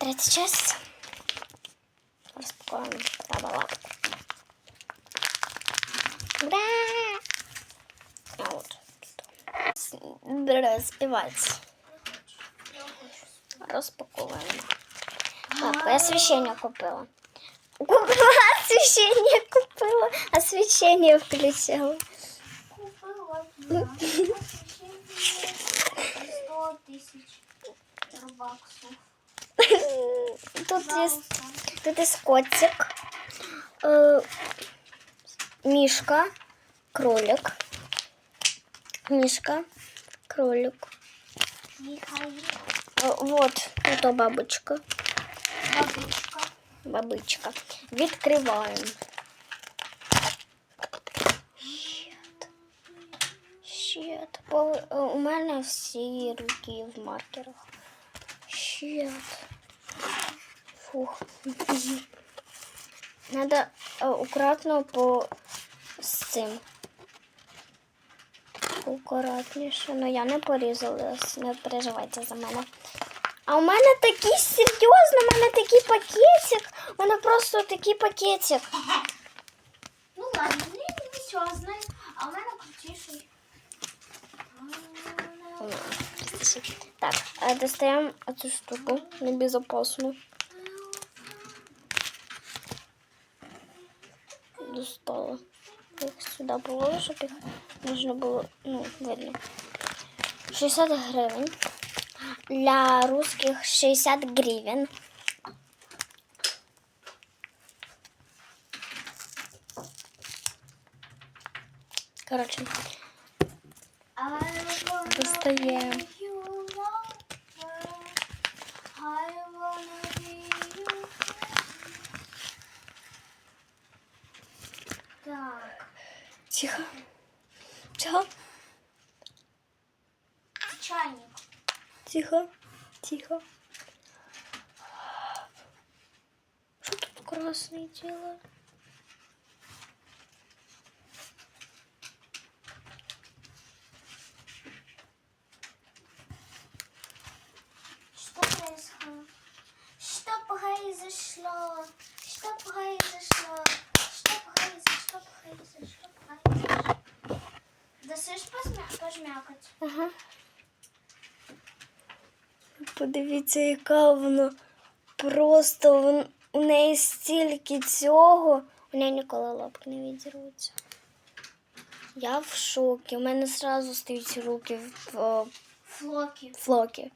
Третя часть. Розпакуємо права лапку. Ура! А от. Бере співається. Розпаковуємо. Так, я освещение купила. Купила освещение, купила. Освещение включила. Купила я освещение 100 тысяч баксов. Тут есть, тут есть котик, э, мишка, кролик, мишка, кролик. Михаил, Э, Вот, это бабочка, бабушка. бабочка. Відкриваємо. Щит. Бо е, у мене всі руки в маркерах. Щит. Фух. Надо е, акуратно по з цим. Акуратніше. Ну я не порізалась, не переживайте за мене. А у мене такий серйозно, у мене такий пакетик. У мене просто такий пакетик. Ну ладно, не несерьезный, а у мене крутіший. Так, е, достаємо цю штуку небезопасну. Достала. Їх сюди положу, щоб їх можна було, ну, видно. 60 гривень. Для русских 60 гривень. Коротше, Достаємо. Тихо. Тихо, чайник. тихо, тихо. Что тут красный делает? Что произошло? Что произошло? Что произошло? Что произошло? Что произошло? Досиш м'якоть. Ага. Подивіться, яка вона просто вон- у неї стільки цього. У неї ніколи лапки не відірвуться. Я в шокі. У мене одразу стають руки в, в Флоки. флоки.